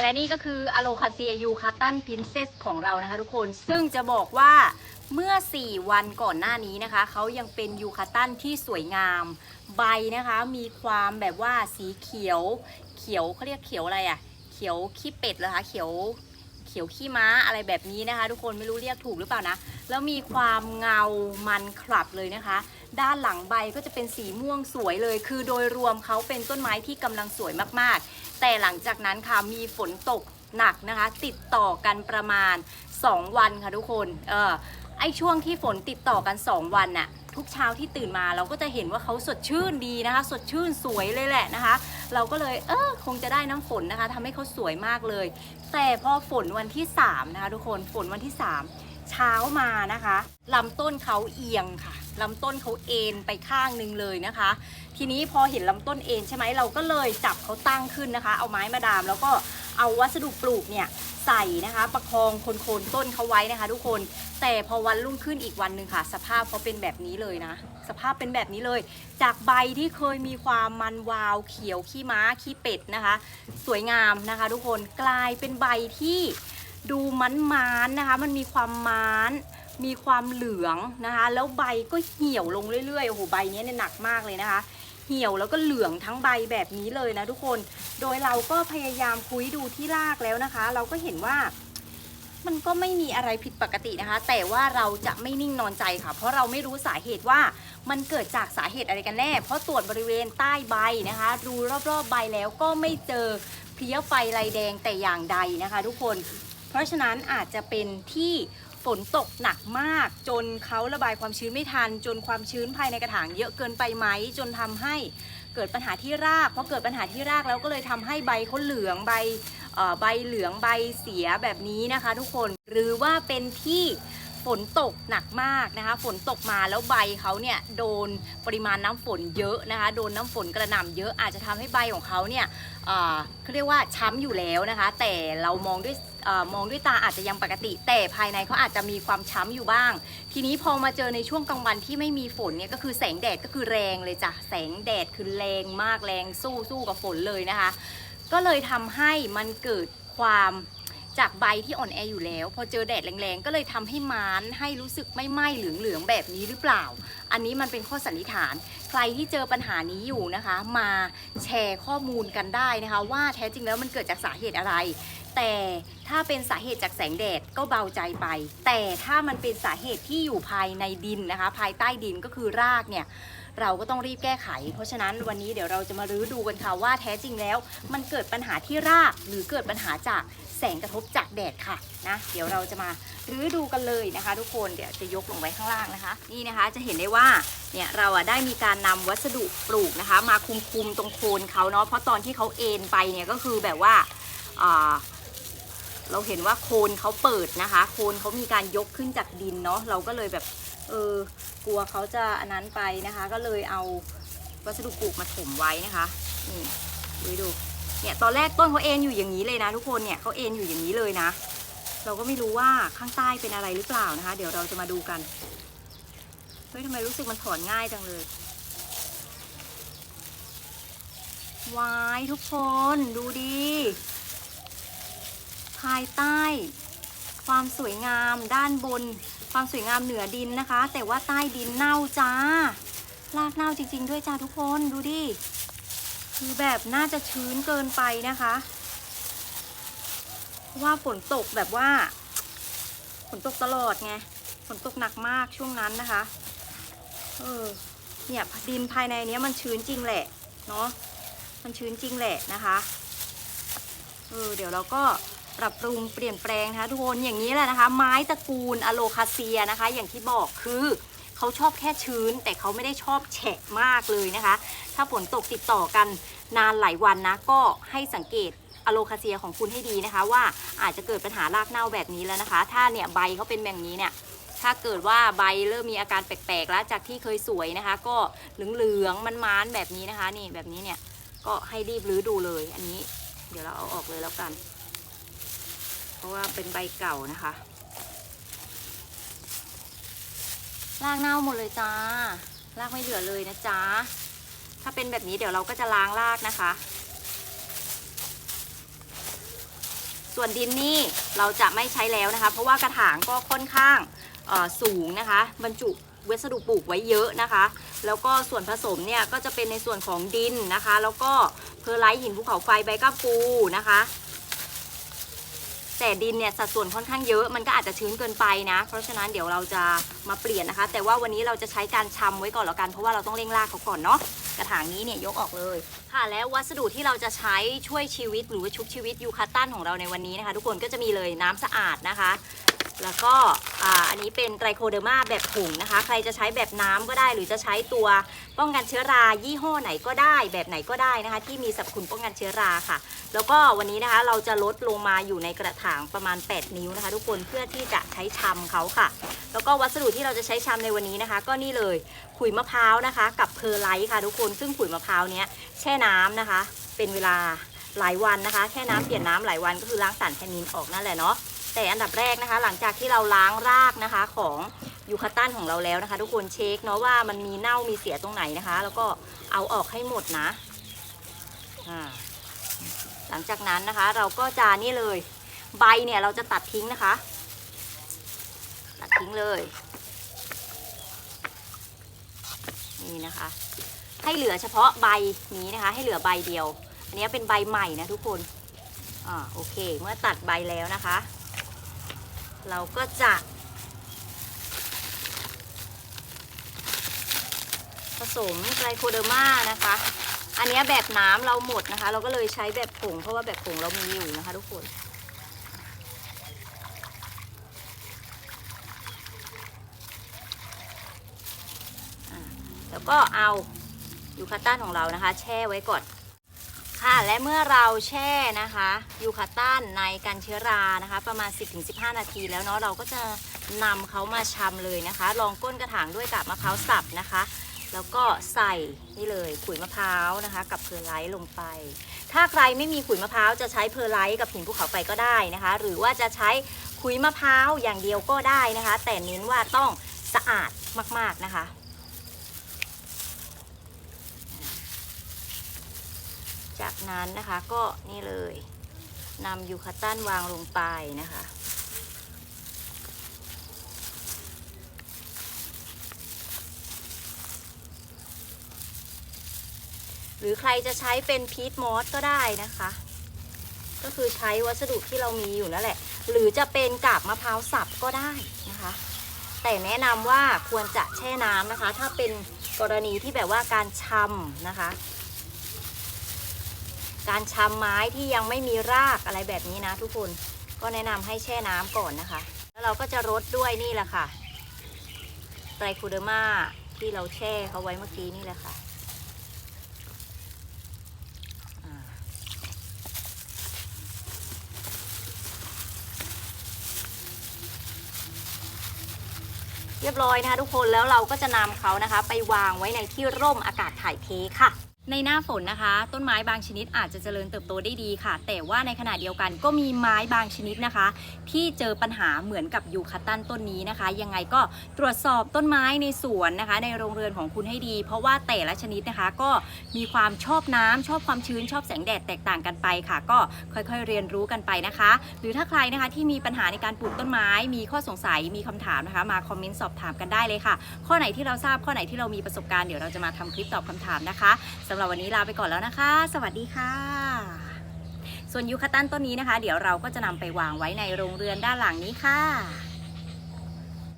และนี่ก็คืออโลคาเซียยูคาตันพินเซสของเรานะคะทุกคนซึ่งจะบอกว่าเมื่อ 4 วันก่อนหน้านี้นะคะ เขายังเป็นยูคาตันที่สวยงาม ใบนะคะ มีความแบบว่าสีเขียว เขียวเขาเรียกเขียวอะไรอะ่ะ เขียวขี้เป็ดเหรอคะ เขียว ขียวขี้ม้าอะไรแบบนี้นะคะ ทุกคนไม่รู้เรียกถูกหรือเปล่านะ แล้วมีความเงามันคลับเลยนะคะ ด้านหลังใบก็จะเป็นสีม่วงสวยเลย คือโดยรวมเขาเป็นต้นไม้ที่กำลังสวยมากๆ แต่หลังจากนั้นค่ะมีฝนตกหนักนะคะ ติดต่อกันประมาณ 2 วันค่ะทุกคนเออ ไอช่วงที่ฝนติดต่อกัน 2 วันน่ะทุกเช้าที่ตื่นมาเราก็จะเห็นว่าเขาสดชื่นดีนะคะ สดชื่นสวยเลยแหละนะคะ เราก็เลยเออคงจะได้น้ำฝนนะคะทำให้เขาสวยมากเลย แต่พอฝนวันที่3นะคะทุกคนฝนวันที่ 3 เช้ามานะคะลำต้นเขาเอียงค่ะลำต้นเขาเอ็นไปข้างนึงเลยนะคะ ทีนี้พอเห็นลำต้นเอ็นใช่ไหมเราก็เลยจับเขาตั้งขึ้นนะคะ เอาไม้มาดามแล้วก็ เอาวัสดุปลูกเนี่ยใส่นะคะ ประคองโคนๆต้นเขาไว้นะคะ ทุกคนแต่พอวันรุ่งขึ้นอีกวันหนึ่งค่ะ สภาพเขาเป็นแบบนี้เลยนะ สภาพเป็นแบบนี้เลย จากใบที่เคยมีความมันวาวเขียวขี้ม้าขี้เป็ดนะคะ สวยงามนะคะ ทุกคนกลายเป็นใบที่ดูมันมันนะคะ มันมีความมันมีความเหลืองนะคะ แล้วใบก็เหี่ยวลงเรื่อยๆโอ้โหใบนี้เนี่ยหนักมากเลยนะคะ เหี่ยวแล้วก็เหลืองทั้งใบแบบนี้เลยนะทุกคน โดยเราก็พยายามคุยดูที่รากแล้วนะคะ เราก็เห็นว่ามันก็ไม่มีอะไรผิดปกตินะคะ แต่ว่าเราจะไม่นิ่งนอนใจค่ะ เพราะเราไม่รู้สาเหตุว่ามันเกิดจากสาเหตุอะไรกันแน่ เพราะตรวจบริเวณใต้ใบนะคะดูรอบๆใบแล้วก็ไม่เจอเพลี้ยไฟลายแดงแต่อย่างใดนะคะ ทุกคน เพราะฉะนั้นอาจจะเป็นที่ ฝนตกหนักมาก จนเขาระบายความชื้นไม่ทัน จนความชื้นภายในกระถางเยอะเกินไปไหม จนทำให้เกิดปัญหาที่รากพอเกิดปัญหาที่รากแล้วก็เลยทำให้ใบเขาเหลืองใบเอ่อใบเหลืองใบเสียแบบนี้นะคะ ทุกคนหรือว่าเป็นที่ ฝนตกหนักมากนะคะ ฝนตกมาแล้วใบเขาเนี่ยโดนปริมาณน้ำฝนเยอะนะคะ โดนน้ำฝนกระหน่ำเยอะอาจจะทำให้ใบของเขาเนี่ยเขาเรียกว่าช้ำอยู่แล้วนะคะ แต่เรามองด้วยอมองด้วยตาอาจจะยังปกติ แต่ภายในเขาอาจจะมีความช้ำอยู่บ้าง ทีนี้พอมาเจอในช่วงกลางวันที่ไม่มีฝนเนี่ยก็คือแสงแดดก็คือแรงเลยจ้ะแสงแดดคือแรงมากแรงสู้สู้กับฝนเลยนะคะ ก็เลยทำให้มันเกิดความ จากใบที่อ่อนแออยู่แล้ว พอเจอแดดแรงๆ ก็เลยทำให้มานให้รู้สึกไม่ไหม้เหลืองๆแบบนี้หรือเปล่า อันนี้มันเป็นข้อสันนิษฐาน ใครที่เจอปัญหานี้อยู่นะคะ มาแชร์ข้อมูลกันได้นะคะ ว่าแท้จริงแล้วมันเกิดจากสาเหตุอะไร แต่ถ้าเป็นสาเหตุจากแสงแดดก็เบาใจไป แต่ถ้ามันเป็นสาเหตุที่อยู่ภายในดินนะคะ ภายใต้ดินก็คือรากเนี่ย เราก็ต้องรีบแก้ไข เพราะฉะนั้นวันนี้เดี๋ยวเราจะมารื้อดูกันค่ะว่าแท้จริงแล้ว มันเกิดปัญหาที่รากหรือเกิดปัญหาจากแสงกระทบจากแดดค่ะนะเดี๋ยวเราจะมารื้อดูกันเลยนะคะ ทุกคนเดี๋ยวจะยกลงไว้ข้างล่างนะคะ นี่นะคะจะเห็นได้ว่าเนี่ยเราอะได้มีการนำวัสดุปลูกนะคะ มาคุมคุมๆตรงโคนเขาเนาะเพราะตอนที่เขาเอ็นไปเนี่ยก็คือแบบว่าเราเห็นว่าโคนเขาเปิดนะคะ โคนเขามีการยกขึ้นจากดินเนาะเราก็เลยแบบ เออกลัวเขาจะอันนั้นไปนะคะ ก็เลยเอาวัสดุปลูกมาถมไว้นะคะนี่ดูดูเนี่ยตอนแรกต้นเขาเอ็นอยู่อย่างนี้เลยนะ ทุกคนเนี่ยเขาเอ็นอยู่อย่างนี้เลยนะ เราก็ไม่รู้ว่าข้างใต้เป็นอะไรหรือเปล่านะคะ เดี๋ยวเราจะมาดูกันเฮ้ยทำไมรู้สึกมันถอนง่ายจังเลยวายทุกคนดูดิภายใต้ ความสวยงามด้านบน ความสวยงามเหนือดินนะคะ แต่ว่าใต้ดินเน่าจ้า รากเน่าจริง ๆ ด้วยจ้าทุกคนดูดิ คือแบบน่าจะชื้นเกินไปนะคะ ว่าฝนตกแบบว่า ฝนตกตลอดไง ฝนตกหนักมากช่วงนั้นนะคะ เออ เนี่ยดินภายในเนี้ยมันชื้นจริงแหละ เนาะ มันชื้นจริงแหละนะคะ เออเดี๋ยวเราก็ ปรับปรุงเปลี่ยนแปลงนะคะทุกคนอย่างนี้แหละนะคะ ไม้ตระกูลอะโลคาเซียนะคะ อย่างที่บอกคือเขาชอบแค่ชื้น แต่เขาไม่ได้ชอบแฉะมากเลยนะคะ ถ้าฝนตกติดต่อกันนานหลายวันนะ ก็ให้สังเกตอะโลคาเซียของคุณให้ดีนะคะ ว่าอาจจะเกิดปัญหารากเน่าแบบนี้แล้วนะคะ ถ้าเนี่ยใบเขาเป็นแบบนี้เนี่ยถ้าเกิดว่าใบเริ่มมีอาการแปลกๆ แล้วจากที่เคยสวยนะคะ ก็เหลืองๆมันๆแบบนี้นะคะ นี่แบบนี้เนี่ยก็ให้รีบรื้อดูเลย อันนี้ เดี๋ยวเราเอาออกเลยแล้วกัน ราะว่าเป็นใบเก่านะคะรากเน่าหมดเลยจ้ารากไม่เหลือเลยนะจ๊ะถ้าเป็นแบบนี้เดี๋ยวเราก็จะล้างรากนะคะ ส่วนดินนี่เราจะไม่ใช้แล้วนะคะ เพราะว่ากระถางก็ค่อนข้างสูงนะคะ บรรจุวัสดุปลูกไว้เยอะนะคะ แล้วก็ส่วนผสมเนี่ยก็จะเป็นในส่วนของดินนะคะ แล้วก็เพอร์ไลท์หินภูเขาไฟใบก้าปูนะคะ แต่ดินเนี่ยสัดส่วนค่อนข้างเยอะมันก็อาจจะชื้นเกินไปนะ เพราะฉะนั้นเดี๋ยวเราจะมาเปลี่ยนนะคะ แต่ว่าวันนี้เราจะใช้การชำไว้ก่อนแล้วกัน เพราะว่าเราต้องเร่งรากเขาก่อนเนาะกระถางนี้เนี่ยยกออกเลยค่ะแล้ววัสดุที่เราจะใช้ช่วยชีวิตหรือว่าชุบชีวิตยูคาตันของเราในวันนี้นะคะ ทุกคนก็จะมีเลยน้ำสะอาดนะคะ แล้วก็อันนี้เป็นไตรโคเดอร์มาแบบผงนะคะ ใครจะใช้แบบน้ำก็ได้ หรือจะใช้ตัวป้องกันเชื้อรา ยี่ห้อไหนก็ได้ แบบไหนก็ได้นะคะ ที่มีสรรพคุณป้องกันเชื้อราค่ะ แล้วก็วันนี้นะคะเราจะลดลงมาอยู่ในกระถางประมาณ 8 นิ้วนะคะ ทุกคนเพื่อที่จะใช้ชำเขาค่ะ แล้วก็วัสดุที่เราจะใช้ชำในวันนี้นะคะ ก็นี่เลยขุยมะพร้าวนะคะ กับเพอร์ไลท์ค่ะ ทุกคนซึ่งขุยมะพร้าวเนี้ยแช่น้ำนะคะ เป็นเวลาหลายวันนะคะ แช่น้ำเปลี่ยนน้ำหลายวันก็คือล้างสารแทนนินออกนั่นแหละเนาะ แต่อันดับแรกนะคะ หลังจากที่เราล้างรากนะคะของยูคาตันของเราแล้วนะคะ ทุกคนเช็คเนาะว่ามันมีเน่ามีเสียตรงไหนนะคะ แล้วก็เอาออกให้หมดนะหลังจากนั้นนะคะ เราก็จะนี่เลย ใบเนี่ยเราจะตัดทิ้งนะคะ ตัดทิ้งเลยนี่นะคะ ให้เหลือเฉพาะใบนี้นะคะ ให้เหลือใบเดียว อันนี้เป็นใบใหม่นะทุกคนอ่าโอเค เมื่อตัดใบแล้วนะคะ เราก็จะผสมไกลโคเดอร์มานะคะ อันนี้แบบน้ำเราหมดนะคะ เราก็เลยใช้แบบผงเพราะว่าแบบผงเรามีอยู่นะคะทุกคนแล้วก็เอายูคาตันของเรานะคะ แช่ไว้ก่อน ค่ะและเมื่อเราแช่นะคะยูคาตันในกันเชื้อรานะคะ ประมาณ 10-15 นาทีแล้วเนาะเราก็จะนำเขามาชำเลยนะคะลองก้นกระถางด้วยกับมะพร้าวสับนะคะ แล้วก็ใส่นี่เลยขุยมะพร้าวนะคะ กับเพอร์ไลท์ลงไป ถ้าใครไม่มีขุยมะพร้าวจะใช้เพอร์ไลท์กับหินภูเขาไฟก็ได้นะคะ หรือว่าจะใช้ขุยมะพร้าวอย่างเดียวก็ได้นะคะ แต่เน้นว่าต้องสะอาดมากๆนะคะ จากนั้นนะคะก็นี่เลยนำยูคาตันวางลงไปนะคะหรือใครจะใช้เป็นพีทมอสก็ได้นะคะ ก็คือใช้วัสดุที่เรามีอยู่นั่นแหละ หรือจะเป็นกาบมะพร้าวสับก็ได้นะคะ แต่แนะนำว่าควรจะแช่น้ำนะคะ ถ้าเป็นกรณีที่แบบว่าการชำนะคะ การชำไม้ที่ยังไม่มีรากอะไรแบบนี้นะทุกคนก็แนะนำให้แช่น้ำก่อนนะคะ แล้วเราก็จะรดด้วยนี่แหละค่ะไตรคูเดอร์มาที่เราแช่เขาไว้เมื่อกี้นี่แหละค่ะเรียบร้อยนะคะทุกคนแล้วเราก็จะนำเขานะคะ ไปวางไว้ในที่ร่มอากาศถ่ายเทค่ะ ในหน้าฝนนะคะ ต้นไม้บางชนิดอาจจะเจริญเติบโตได้ดีค่ะ แต่ว่าในขณะเดียวกันก็มีไม้บางชนิดนะคะ ที่เจอปัญหาเหมือนกับยูคาตันต้นนี้นะคะ ยังไงก็ตรวจสอบต้นไม้ในสวนนะคะ ในโรงเรือนของคุณให้ดี เพราะว่าแต่ละชนิดนะคะ ก็มีความชอบน้ำชอบความชื้นชอบแสงแดดแตกต่างกันไปค่ะ ก็ค่อยๆเรียนรู้กันไปนะคะ หรือถ้าใครนะคะที่มีปัญหาในการปลูกต้นไม้ มีข้อสงสัยมีคำถามนะคะ มาคอมเมนต์สอบถามกันได้เลยค่ะ ข้อไหนที่เราทราบข้อไหนที่เรามีประสบการณ์เดี๋ยวเราจะมาทำคลิปตอบคำถามนะคะสำหรับวันนี้ลาไปก่อนแล้วนะคะ สวัสดีค่ะ ส่วนยูคาตันต้นนี้นะคะ เดี๋ยวเราก็จะนำไปวางไว้ในโรงเรือนด้านหลังนี้ค่ะ